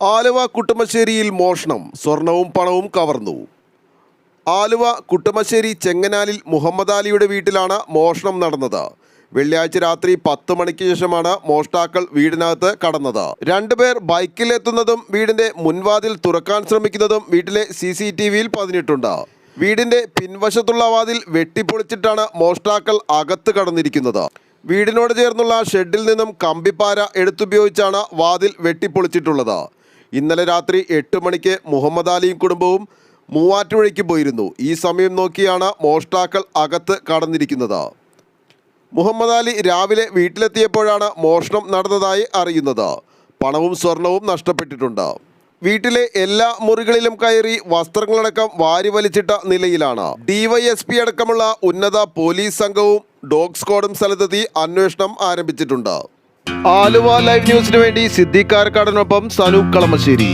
ആലുവ കുട്ടമശ്ശേരിയിൽ മോഷണം സ്വർണവും പണവും കവർന്നു. ആലുവ കുട്ടമശ്ശേരി ചെങ്ങനാലിൽ മുഹമ്മദ് അലിയുടെ വീട്ടിലാണ് മോഷണം നടന്നത്. വെള്ളിയാഴ്ച രാത്രി പത്ത് മണിക്ക് ശേഷമാണ് മോഷ്ടാക്കൾ വീടിനകത്ത് കടന്നത്. രണ്ടുപേർ ബൈക്കിലെത്തുന്നതും വീടിന്റെ മുൻവാതിൽ തുറക്കാൻ ശ്രമിക്കുന്നതും വീട്ടിലെ സി സി ടി വിയിൽ പതിഞ്ഞിട്ടുണ്ട്. വീടിന്റെ പിൻവശത്തുള്ള വാതിൽ വെട്ടിപ്പൊളിച്ചിട്ടാണ് മോഷ്ടാക്കൾ അകത്ത് കടന്നിരിക്കുന്നത്. വീടിനോട് ചേർന്നുള്ള ഷെഡിൽ നിന്നും കമ്പിപ്പാര എടുത്തുപയോഗിച്ചാണ് വാതിൽ വെട്ടിപ്പൊളിച്ചിട്ടുള്ളത്. ഇന്നലെ രാത്രി എട്ട് മണിക്ക് മുഹമ്മദ് അലിയും കുടുംബവും മൂവാറ്റുപുഴയ്ക്ക് പോയിരുന്നു. ഈ സമയം നോക്കിയാണ് മോഷ്ടാക്കൾ അകത്ത് കടന്നിരിക്കുന്നത്. മുഹമ്മദ് അലി രാവിലെ വീട്ടിലെത്തിയപ്പോഴാണ് മോഷണം നടന്നതായി അറിയുന്നത്. പണവും സ്വർണവും നഷ്ടപ്പെട്ടിട്ടുണ്ട്. വീട്ടിലെ എല്ലാ മുറികളിലും കയറി വസ്ത്രങ്ങളടക്കം വാരി വലിച്ചിട്ട നിലയിലാണ്. ഡിവൈഎസ്പി അടക്കമുള്ള ഉന്നത പോലീസ് സംഘവും ഡോഗ് സ്ക്വാഡും സ്ഥലത്തെത്തി അന്വേഷണം ആരംഭിച്ചിട്ടുണ്ട്. ആലുവ ലൈവ് ന്യൂസിനു വേണ്ടി സിദ്ദിഖാർക്കാടിനൊപ്പം സനൂപ് കളമശ്ശേരി.